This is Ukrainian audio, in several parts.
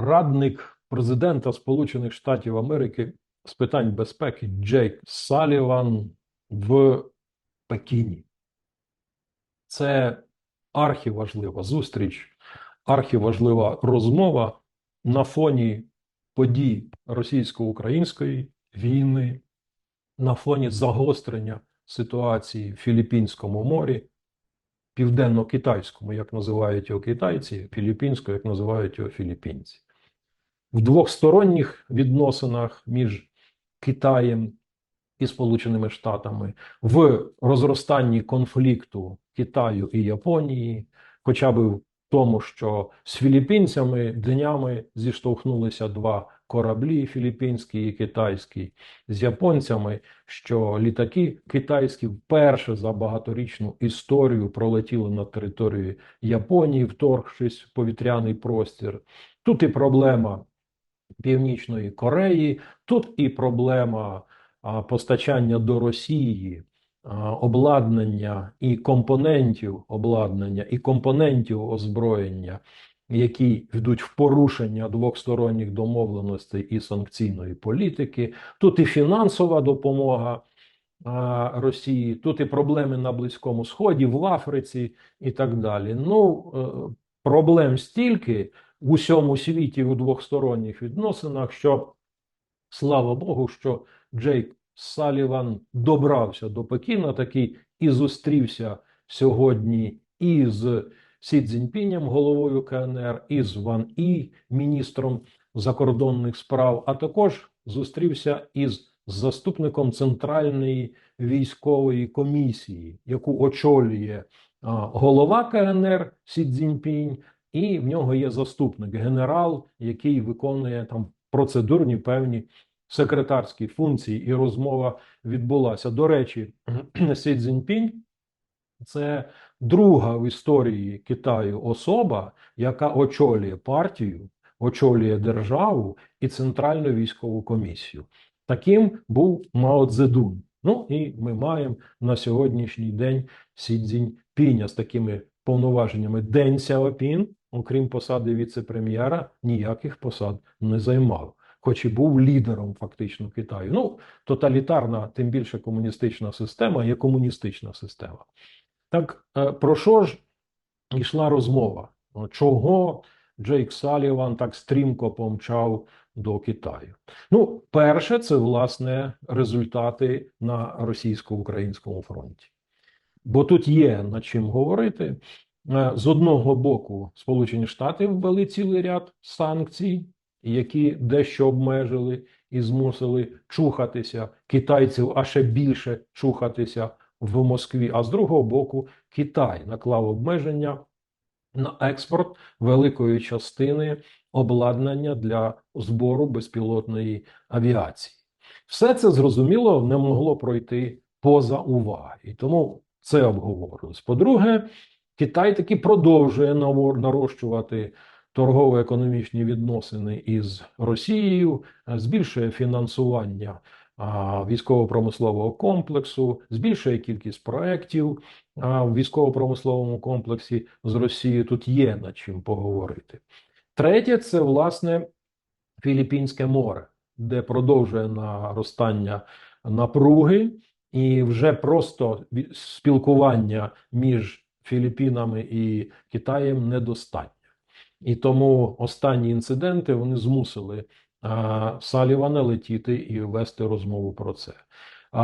радник президента Сполучених Штатів Америки з питань безпеки Джейк Саліван в Пекіні. Це архіважлива зустріч, архіважлива розмова на фоні подій російсько-української війни, на фоні загострення ситуації в Філіппінському морі, південно-китайському, як називають його китайці, філіппінському, як називають його філіппінці. В двохсторонніх відносинах між Китаєм і Сполученими Штатами, в розростанні конфлікту Китаю і Японії, хоча б в тому, що з філіппінцями днями зіштовхнулися два кораблі філіппінський і китайський, з японцями, що літаки китайські вперше за багаторічну історію пролетіли на територію Японії, вторгшись в повітряний простір. Тут і проблема Північної Кореї, тут і проблема постачання до Росії обладнання і компонентів обладнання і компонентів озброєння, які йдуть в порушення двосторонніх домовленостей і санкційної політики. Тут і фінансова допомога Росії, тут і проблеми на Близькому Сході, в Африці і так далі. Ну, е, проблем стільки в усьому світі у двосторонніх відносинах, що слава Богу, що Джейк Саліван добрався до Пекіна такий і зустрівся сьогодні із Сі Цзіньпінем, головою КНР, із Ван І, міністром закордонних справ, а також зустрівся із заступником Центральної військової комісії, яку очолює голова КНР Сі Цзіньпінь, і в нього є заступник, генерал, який виконує там процедурні певні секретарські функції, і розмова відбулася. До речі, Сі Цзіньпінь – це друга в історії Китаю особа, яка очолює партію, очолює державу і Центральну військову комісію. Таким був Мао Цзедун. Ну і ми маємо на сьогоднішній день Сі Цзіньпіня з такими повноваженнями. День Сяопін, окрім посади віце-прем'єра, ніяких посад не займав, хоч і був лідером фактично Китаю. Ну, тоталітарна, тим більше комуністична система є комуністична система. Так е, про що ж йшла розмова? Чого Джейк Саліван так стрімко помчав до Китаю? Ну, перше, це власне результати на російсько-українському фронті. Бо тут є над чим говорити. Е, З одного боку, Сполучені Штати ввели цілий ряд санкцій, які дещо обмежили і змусили чухатися китайців, а ще більше чухатися в Москві. А з другого боку, Китай наклав обмеження на експорт великої частини обладнання для збору безпілотної авіації. Все це зрозуміло не могло пройти поза уваги. Тому це обговорилось. По-друге, Китай таки продовжує нарощувати торгово-економічні відносини із Росією, е, збільшує фінансування військово-промислового комплексу, збільшує кількість проєктів в військово-промисловому комплексі з Росією. Тут є над чим поговорити. Третє це власне Філіппінське море, де продовжує наростання напруги, і вже просто спілкування між Філіппінами і Китаєм недостатньо. І тому останні інциденти вони змусили а, Салівана летіти і вести розмову про це. А,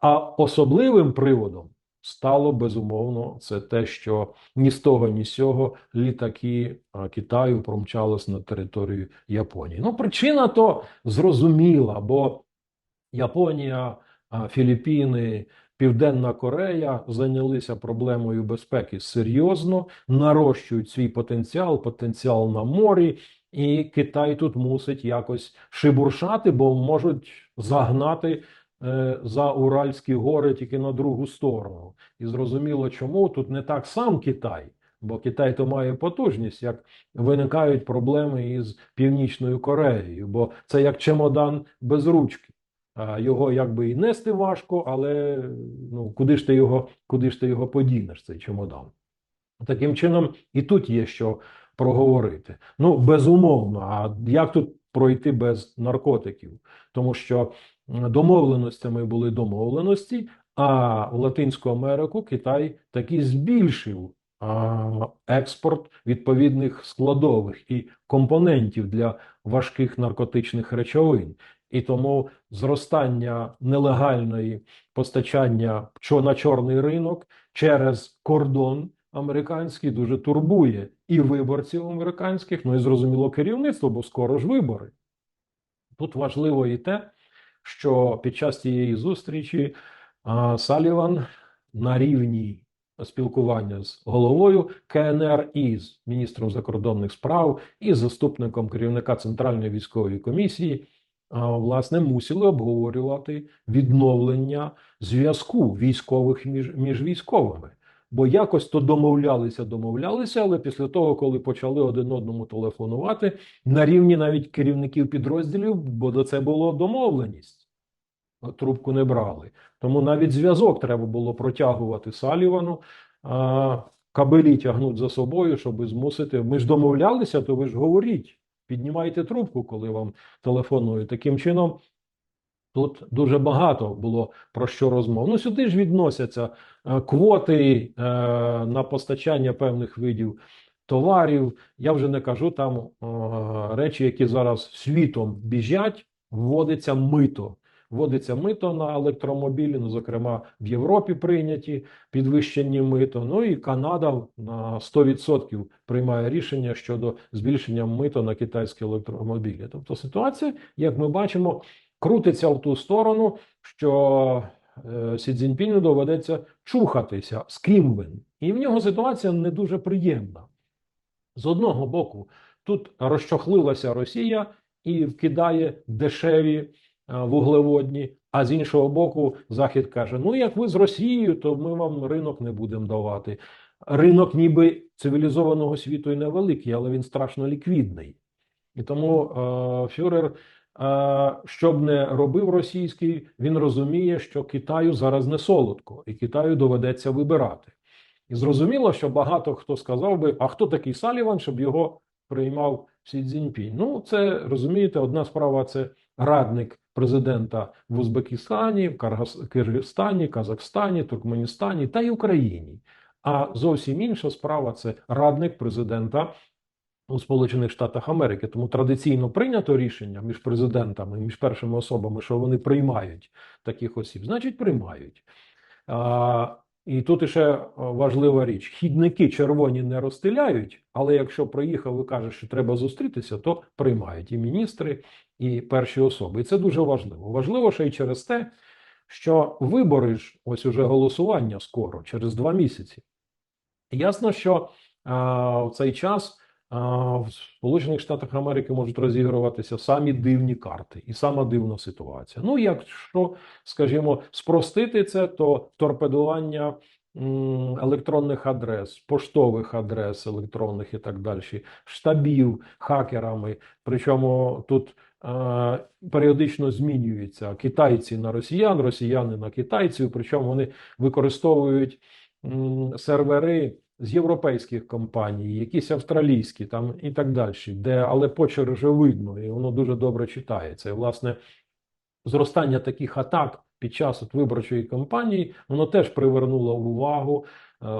а особливим приводом стало безумовно це те, що ні з того, ні з сього літаки Китаю промчались на територію Японії. Ну, причина то зрозуміла, бо Японія, Філіппіни, Південна Корея зайнялися проблемою безпеки серйозно, нарощують свій потенціал, потенціал на морі, і Китай тут мусить якось шибуршати, бо можуть загнати е, за Уральські гори тільки на другу сторону. І зрозуміло, чому тут не так сам Китай, бо Китай то має потужність, як виникають проблеми із Північною Кореєю, бо це як чемодан без ручки. Його якби і нести важко, але ну, куди ж ти його, куди ж ти його подінеш, цей чемодан? Таким чином, і тут є що проговорити. Ну, безумовно, а як тут пройти без наркотиків? Тому що домовленостями були домовленості, а в Латинську Америку Китай таки збільшив експорт відповідних складових і компонентів для важких наркотичних речовин. І тому зростання нелегальної постачання на чорний ринок через кордон американський дуже турбує і виборців американських, ну і зрозуміло керівництво, бо скоро ж вибори. Тут важливо і те, що під час цієї зустрічі а, Саліван на рівні спілкування з головою КНР і з міністром закордонних справ і заступником керівника Центральної військової комісії власне мусили обговорювати відновлення зв'язку військових між, між військовими. Бо якось то домовлялися, домовлялися, але після того, коли почали один одному телефонувати, на рівні навіть керівників підрозділів, бо до це було домовленість. Трубку не брали. Тому навіть зв'язок треба було протягувати Салівану, кабелі тягнуть за собою, щоб змусити. Ми ж домовлялися, то ви ж говоріть, піднімайте трубку, коли вам телефонують. Таким чином, тут дуже багато було про що розмов. Ну, сюди ж відносяться е, квоти е, на постачання певних видів товарів. Я вже не кажу там е, речі, які зараз світом біжать, вводиться мито. Вводиться мито на електромобілі, ну, зокрема, в Європі прийняті підвищені мито. Ну і Канада на 100% приймає рішення щодо збільшення мито на китайські електромобілі. Тобто ситуація, як ми бачимо, крутиться в ту сторону, що е, Сі Цзіньпіню доведеться чухатися, з ким він. І в нього ситуація не дуже приємна. З одного боку, тут розчохлилася Росія і вкидає дешеві вуглеводні, а з іншого боку, Захід каже: ну як ви з Росією, то ми вам ринок не будемо давати. Ринок, ніби цивілізованого світу і невеликий, але він страшно ліквідний. І тому е, Фюрер, е, б не робив російський, він розуміє, що Китаю зараз не солодко, і Китаю доведеться вибирати. І зрозуміло, що багато хто сказав би, а хто такий Саліван, щоб його приймав Сі Цзіньпінь. Ну, це розумієте, одна справа це радник президента в Узбекистані, в Киргизстані, Казахстані, Туркменістані та й Україні. А зовсім інша справа це радник президента у Сполучених Штатах Америки. Тому традиційно прийнято рішення між президентами, між першими особами, що вони приймають таких осіб, значить приймають. І тут іще важлива річ: хідники червоні не розстріляють, але якщо приїхав і каже, що треба зустрітися, то приймають і міністри, і перші особи. І це дуже важливо. Важливо ще й через те, що вибори ж, ось уже голосування скоро, через два місяці. Ясно, що а, в цей час в Сполучених Штатах Америки можуть розігруватися самі дивні карти і сама дивна ситуація. Ну, якщо, скажімо, спростити це, то торпедування електронних адрес, поштових адрес електронних і так далі, штабів хакерами. Причому тут періодично змінюються китайці на росіян, росіяни на китайців. Причому вони використовують сервери з європейських компаній, якісь австралійські там і так далі, де але почер вже видно, і воно дуже добре читається. І, власне, зростання таких атак під час от виборчої кампанії воно теж привернуло увагу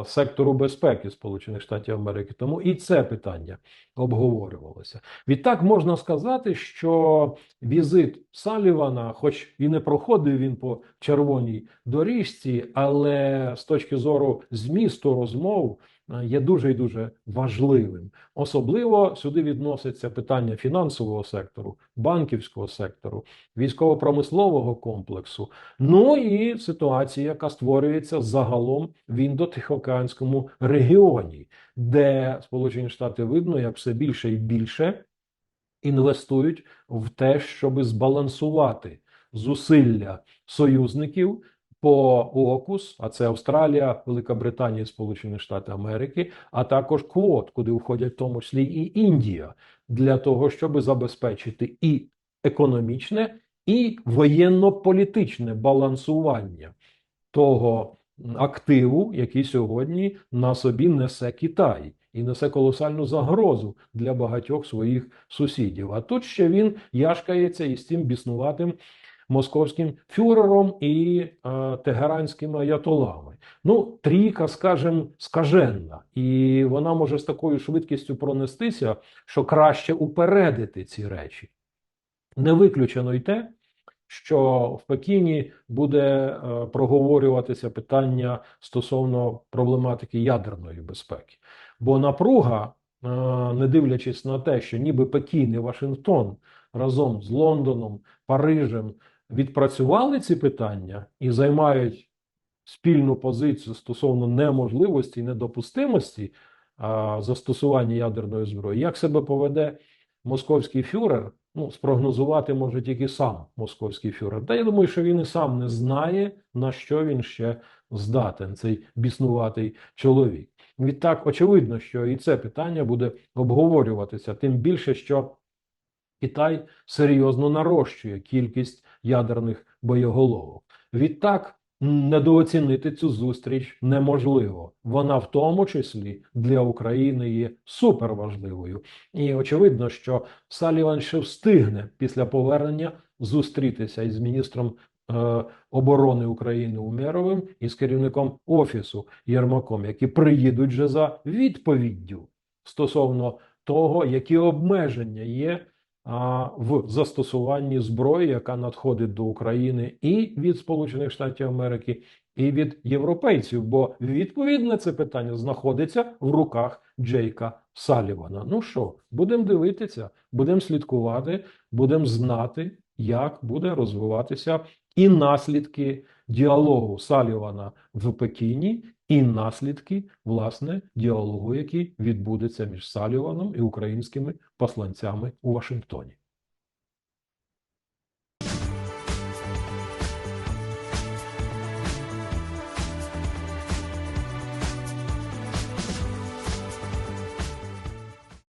сектору безпеки Сполучених Штатів Америки. Тому і це питання обговорювалося. Відтак можна сказати, що візит Салівана, хоч і не проходив він по червоній доріжці, але з точки зору змісту розмов е, є дуже і дуже важливим. Особливо сюди відноситься питання фінансового сектору, банківського сектору, військово-промислового комплексу. Ну і ситуація, яка створюється загалом в індотихоокеанському регіоні, де Сполучені Штати видно, як все більше і більше інвестують в те, щоб збалансувати зусилля союзників по ОКУС, а це Австралія, Велика Британія, Сполучені Штати Америки, а також квот, куди входять в тому числі і Індія, для того, щоб забезпечити і економічне, і воєнно-політичне балансування того активу, який сьогодні на собі несе Китай. і несе колосальну загрозу для багатьох своїх сусідів. А тут ще він яшкається із цим біснуватим московським фюрером і е, тегеранськими аятолами. Ну, трійка, скажімо, скаженна, і вона може з такою швидкістю пронестися, що краще упередити ці речі. Не виключено й те, що в Пекіні буде е, проговорюватися питання стосовно проблематики ядерної безпеки. Бо напруга, е, не дивлячись на те, що ніби Пекін і Вашингтон разом з Лондоном, Парижем відпрацювали ці питання і займають спільну позицію стосовно неможливості і недопустимості застосування ядерної зброї, як себе поведе московський фюрер, ну, спрогнозувати може тільки сам московський фюрер. Та я думаю, що він і сам не знає, на що він ще здатен, цей біснуватий чоловік. Відтак, очевидно, що і це питання буде обговорюватися, тим більше, що Китай серйозно нарощує кількість ядерних боєголовок. Відтак, недооцінити цю зустріч неможливо. Вона в тому числі для України є суперважливою. І очевидно, що Саліван ще встигне після повернення зустрітися із міністром е, оборони України Умєровим і з керівником офісу Єрмаком, які приїдуть вже за відповіддю стосовно того, які обмеження є в застосуванні зброї, яка надходить до України і від Сполучених Штатів Америки, і від європейців. Бо відповідь на це питання знаходиться в руках Джейка Салівана. Ну що, будемо дивитися, будемо слідкувати, будемо знати, як буде розвиватися і наслідки діалогу Салівана в Пекіні, і наслідки власне діалогу, який відбудеться між Саліваном і українськими посланцями у Вашингтоні.